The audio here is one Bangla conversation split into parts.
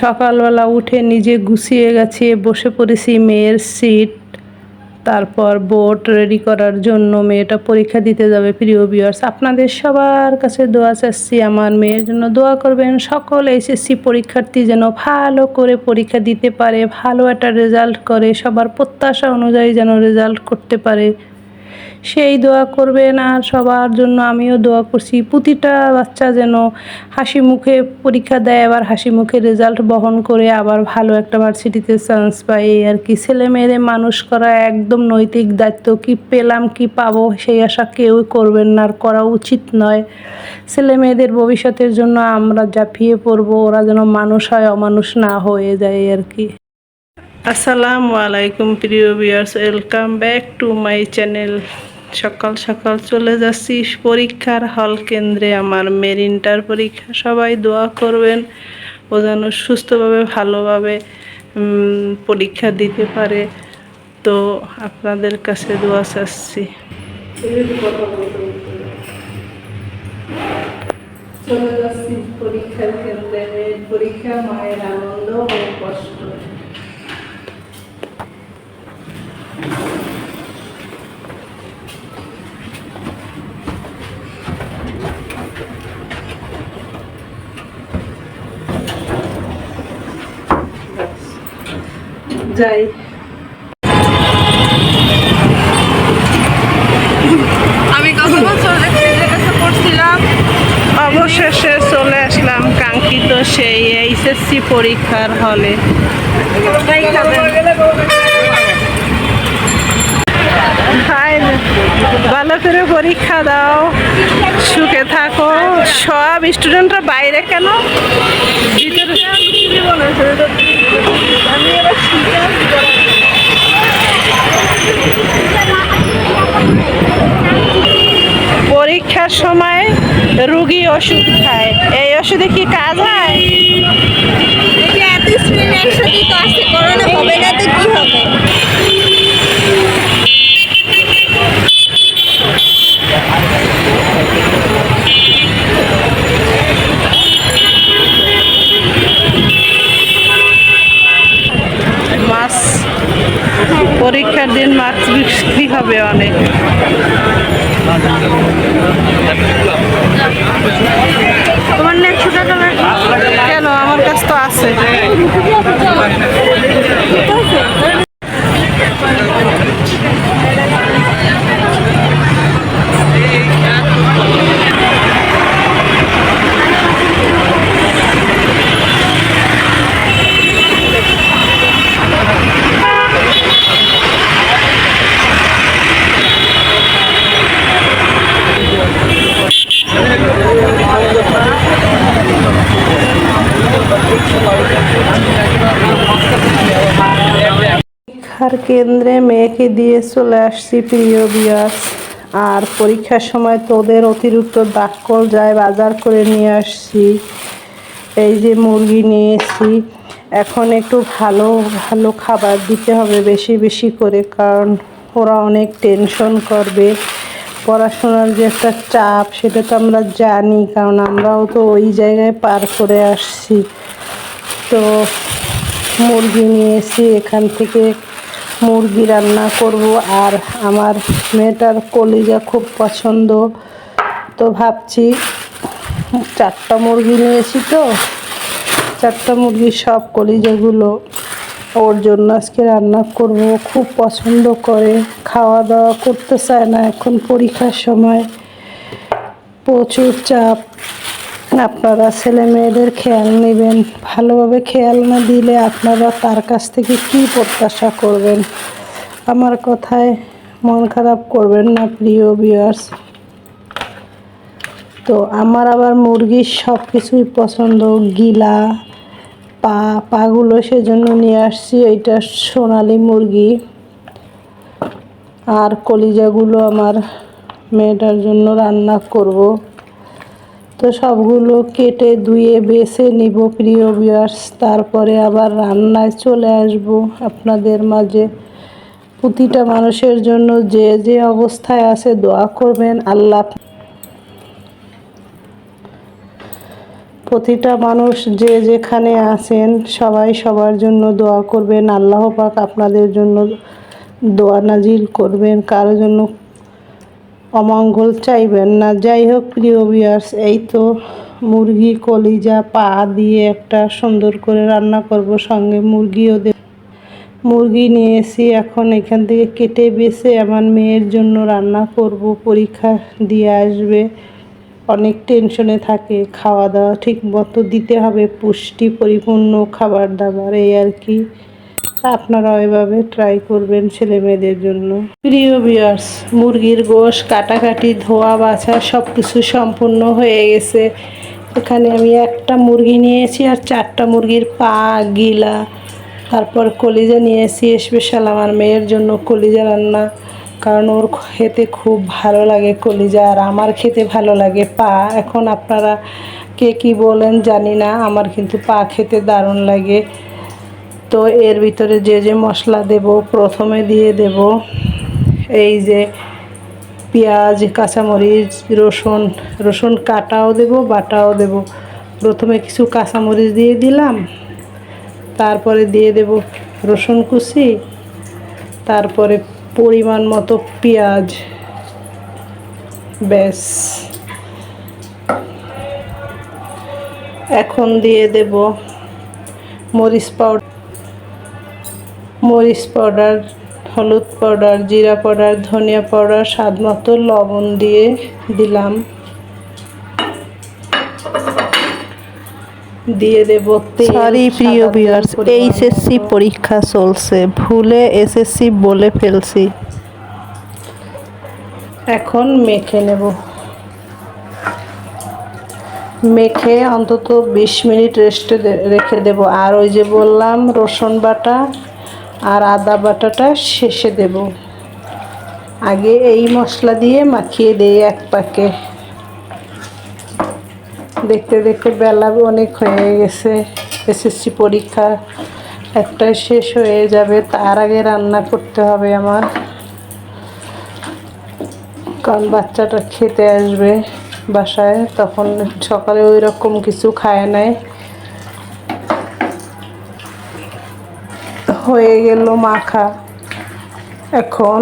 সকালবেলা উঠে নিজে গুছিয়ে গাছিয়ে বসে পড়েছি মেয়ের সিট। তারপর বোট রেডি করার জন্য মেয়েটা পরীক্ষা দিতে যাবে, প্রিয় বিয়ার্স আপনাদের সবার কাছে দোয়া চাচ্ছি, আমার মেয়ের জন্য দোয়া করবেন। সকল এইচএসসি পরীক্ষার্থী যেন ভালো করে পরীক্ষা দিতে পারে, ভালো একটা রেজাল্ট করে, সবার প্রত্যাশা অনুযায়ী যেন রেজাল্ট করতে পারে। সেই দোয়া করবেন আর সবার জন্য আমিও দোয়া করছি। প্রতিটা বাচ্চা যেন হাসি মুখে পরীক্ষা দেয়, আবার হাসি মুখে রেজাল্ট বহন করে আবার ভালো একটা ভার্সিটিতে চান্স পায়। এই আর কি ছেলে মেয়েদের মানুষ করা একদম নৈতিক দায়িত্ব। কি পেলাম, কি পাবো, সেই আশা কেউ করবেন না, আর করা উচিত নয়। ছেলে মেয়েদের ভবিষ্যতের জন্য আমরা ঝাঁপিয়ে পড়ব, ওরা যেন মানুষ হয়, অমানুষ না হয়ে যায় আর কি। আসসালামু আলাইকুম, প্রিয় viewers welcome back to my channel সকাল সকাল চলে যাচ্ছি পরীক্ষার হল কেন্দ্রে, আমার মেরিনটার পরীক্ষা। সবাই দোয়া করবেন, ও যেন সুস্থভাবে, ভালোভাবে পরীক্ষা দিতে পারে। তো আপনাদের কাছে দোয়া চাচ্ছি। পরীক্ষার কেন্দ্রে। পরীক্ষা মায়ের আনন্দ ও কষ্ট। যাই। আমি বছর কাছে পড়ছিলাম অবশেষে চলে আসলাম কাঙ্ক্ষিত সেই এইচএসসি পরীক্ষার হলে। ভালো করে পরীক্ষা দাও, সুখে থাকো। সব স্টুডেন্টরা বাইরে কেন? পরীক্ষার সময় রুগী ওষুধ খায়। এই ওষুধে কি কাজ হয়? না কি হবে? পরীক্ষার কেন্দ্রে মেয়েকে দিয়ে চলে আসছি প্রিয় বিয়াস আর পরীক্ষার সময় তোদের অতিরিক্ত দাক্কল যায় বাজার করে নিয়ে আসছি। এই যে মুরগি নিয়েছি এখন একটু ভালো ভালো খাবার দিতে হবে বেশি বেশি করে, কারণ ওরা অনেক টেনশন করবে। পড়াশোনার যে একটা চাপ, সেটা তো আমরা জানি, কারণ আমরাও তো ওই জায়গায় পার করে আসছি। তো মুরগি নিয়ে নিয়েছি এখান থেকে মুরগি রান্না করব আর আমার মেয়েটার কলিজা খুব পছন্দ। তো ভাবছি চারটা মুরগি নিয়েছি তো। চারটা মুরগির সব কলিজাগুলো ওর জন্য আজকে রান্না করব। খুব পছন্দ করে। খাওয়া দাওয়া করতে চায় না এখন পরীক্ষার সময়। প্রচুর চাপ। আপনারা ছেলে মেয়েদের খেয়াল নেবেন, ভালোভাবে খেয়াল না দিলে আপনারা তার কাছ থেকে কি প্রত্যাশা করবেন? আমার কথায় মন খারাপ করবেন না, প্রিয় বিয়ার্স তো আমার আবার মুরগির সব কিছুই পছন্দ, গিলা, পা, পাগুলো সেজন্য নিয়ে আসছি, এইটা সোনালি মুরগি। আর কলিজাগুলো আমার মেয়েটার জন্য রান্না করব। তো সবগুলো কেটে ধুয়ে বেছে নিব, প্রিয় বিয়ার্স তারপরে আবার রান্নায় চলে আসব আপনাদের মাঝে। প্রতিটা মানুষের জন্য যে যে অবস্থায় আছে দোয়া করবেন, আল্লাহ প্রতিটা মানুষ যে যেখানে আছেন, সবাই সবার জন্য দোয়া করবেন। আল্লাহ পাক আপনাদের জন্য দোয়া নাজিল করবেন। কারও জন্য অমঙ্গল চাইবেন না। যাই হোক, প্রিয় বিয়ার্স এই তো মুরগি, কলিজা, পা দিয়ে একটা সুন্দর করে রান্না করব সঙ্গে মুরগিও দেব মুরগি নিয়েছি এখন এখান থেকে কেটে বেছে আমার মেয়ের জন্য রান্না করব। পরীক্ষা দিয়ে আসবে। অনেক টেনশনে থাকে। খাওয়া দাওয়া ঠিক মতো দিতে হবে। পুষ্টি পরিপূর্ণ খাবার দাবার, এই আর কি। আপনারা এভাবে ট্রাই করবেন ছেলে মেয়েদের জন্য। প্রিয় বিয়ার্স মুরগির গোশ, কাটাকাটি, ধোয়া, বাছা সব কিছু সম্পূর্ণ হয়ে গেছে। এখানে আমি একটা মুরগি নিয়েছি আর চারটা মুরগির পা, গিলা, তারপর কলিজা নিয়েছি স্পেশাল আমার মেয়ের জন্য কলিজা রান্না, কারণ ওর খেতে খুব ভালো লাগে কলিজা আর আমার খেতে ভালো লাগে পা। এখন আপনারা কে কি বলেন জানি না, আমার কিন্তু পা খেতে দারুণ লাগে। তো এর ভিতরে যে যে মশলা দেব, প্রথমে দিয়ে দেব এই যে পেঁয়াজ, কাঁচামরিচ, রসুন রসুন কাটাও দেব, বাটাও দেব। প্রথমে কিছু কাঁচামরিচ দিয়ে দিলাম, তারপরে দিয়ে দেব রসুন কুচি, তারপরে পরিমাণ মতো পেঁয়াজ। ব্যাস। এখন দিয়ে দেব মরিচ পাউডার। মরিচ পাউডার হলুদ পাউডার জিরা পাউডার ধনিয়া পাউডার স্বাদ মতো লবণ দিয়ে দিলাম। দিয়ে দেব সরি প্রিয় ভিউয়ার্স এইচএসসি পরীক্ষা চলছে। ভুলে এসএসসি বলে ফেলছি। এখন মেখে নেব। মেখে অন্তত বিশ মিনিট রেস্টে রেখে দেব। আর ওই যে বললাম রসুন বাটা আর আদা বাটাটা শেষে দেব। আগে এই মশলা দিয়ে মাখিয়ে দেই এক পাকে। দেখতে দেখতে বেলা অনেক হয়ে গেছে এসএসসি পরীক্ষা একটা শেষ হয়ে যাবে, তার আগে রান্না করতে হবে আমার। কারণ বাচ্চাটা খেতে আসবে বাসায়, তখন সকালে ওই রকম কিছু খায় নাই। হয়ে গেল মাখা। এখন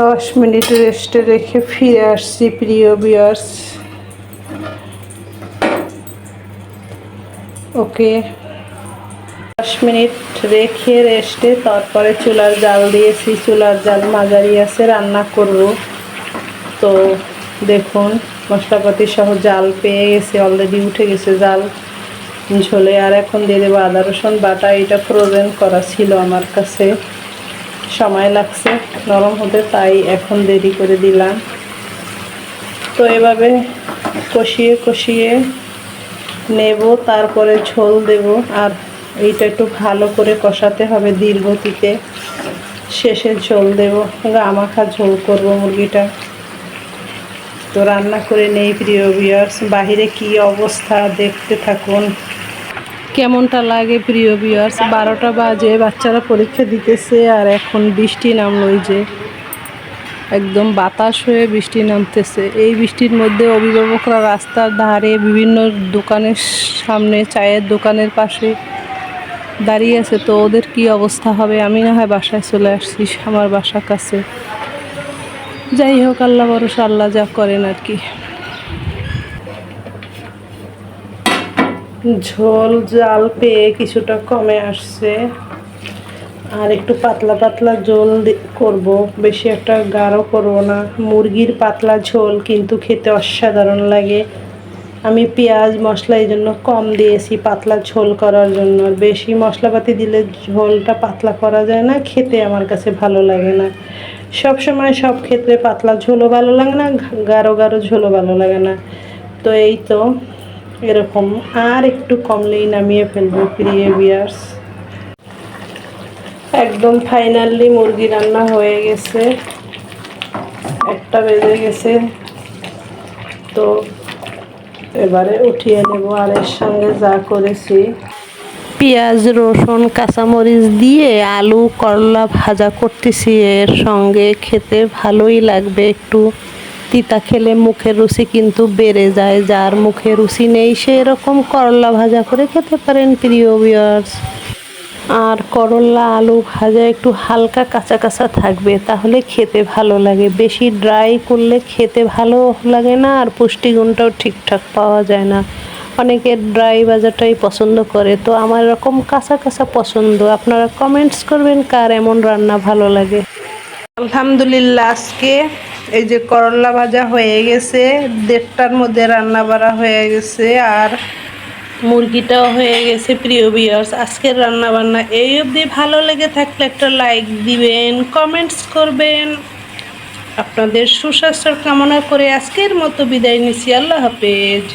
দশ মিনিট রেস্টে রেখে ফিরে আসছি, প্রিয় বিয়ার্স ওকে। দশ মিনিট রেখে রেস্টে, তারপরে চুলার জাল দিয়েছি। চুলার জাল মাঝারি আছে, রান্না করব। তো দেখুন, মশলাপাতি সহ জাল পেয়ে গেছে অলরেডি উঠে গেছে জাল। ঝোলে আর এখন দিয়ে দেবো আদা, রসুন বাটা। এটা ফ্রোজেন করা ছিল আমার কাছে। সময় লাগছে, নরম হতে, তাই এখন দেরি করে দিলাম। তো এভাবে কষিয়ে কষিয়ে নেব, তারপরে ঝোল দেব। আর এইটা একটু ভালো করে কষাতে হবে ধীর গতিতে শেষে ঝোল দেব। গামাখা ঝোল করব মুরগিটা। তো রান্না করে নেই, প্রিয় বিয়ার্স বাহিরে কি অবস্থা? দেখতে থাকুন। কেমনটা লাগে প্রিয় বিয়ার্স বারোটা বাজে, বাচ্চারা পরীক্ষা দিতেছে আর এখন বৃষ্টি নামলো ওই যে। একদম বাতাস হয়ে বৃষ্টি নামতেছে। এই বৃষ্টির মধ্যে অভিভাবকরা রাস্তার ধারে বিভিন্ন দোকানের সামনে, চায়ের দোকানের পাশে দাঁড়িয়ে আছে। তো ওদের কি অবস্থা হবে? আমি না হয় বাসায় চলে আসছি আমার বাসার কাছে। যাই হোক, আল্লাহ ভরসা, আল্লাহ যা করেন আর কি। ঝোল, জাল পেয়ে কিছুটা কমে আসছে। আর একটু পাতলা পাতলা ঝোল করব। বেশি একটা গাঢ় করব না। মুরগির পাতলা ঝোল কিন্তু খেতে অসাধারণ লাগে। আমি পেঁয়াজ, মশলা এই জন্য কম দিয়েছি পাতলা ঝোল করার জন্য। বেশি মশলাপাতি দিলে ঝোলটা পাতলা করা যায় না, খেতে আমার কাছে ভালো লাগে না। সব সময় সব ক্ষেত্রে পাতলা ঝোলও ভালো লাগে না, গাঢ় গাঢ় ঝোলও ভালো লাগে না। তো এই তো। এরকম আর একটু কমলেই নামিয়ে ফেলব প্রিয় বিয়ার্স একদম ফাইনালি মুরগি রান্না হয়ে গেছে। একটা বেজে গেছে। তো এবারে উঠিয়ে নেব আর এর সঙ্গে যা করেছি। পেঁয়াজ, রসুন, কাঁচামরিচ দিয়ে আলু, করলা ভাজা করতেছি। এর সঙ্গে খেতে ভালোই লাগবে একটু। তিতা খেলে মুখের রুচি কিন্তু বেড়ে যায়, যার মুখে রুচি নেই সেই রকম করলা ভাজা করে খেতে পারেন প্রিয় ভিউয়ার্স আর করলা আলু ভাজা একটু হালকা কাঁচা কাঁচা থাকবে, তাহলে খেতে ভালো লাগে। বেশি ড্রাই করলে খেতে ভালো লাগে না, আর পুষ্টিগুণটাও ঠিকঠাক পাওয়া যায় না। অনেকে ড্রাই ভাজাটাই পছন্দ করে, তো আমার এরকম কাঁচা কাঁচা পছন্দ। আপনারা কমেন্টস করবেন কার এমন রান্না ভালো লাগে। আলহামদুলিল্লাহ, আজকে এই যে করলা ভাজা হয়ে গেছে, দেড়টার মধ্যে রান্না বাড়া হয়ে গেছে, আর মুরগিটাও হয়ে গেছে, প্রিয় বিয়ার্স আজকের রান্না বান্না এই অবধি। ভালো লেগে থাকলে একটা লাইক দিবেন কমেন্টস করবেন। আপনাদের সুস্বাস্থ্য কামনা করে আজকের মতো বিদায় নিচ্ছি। আল্লাহ হাফেজ।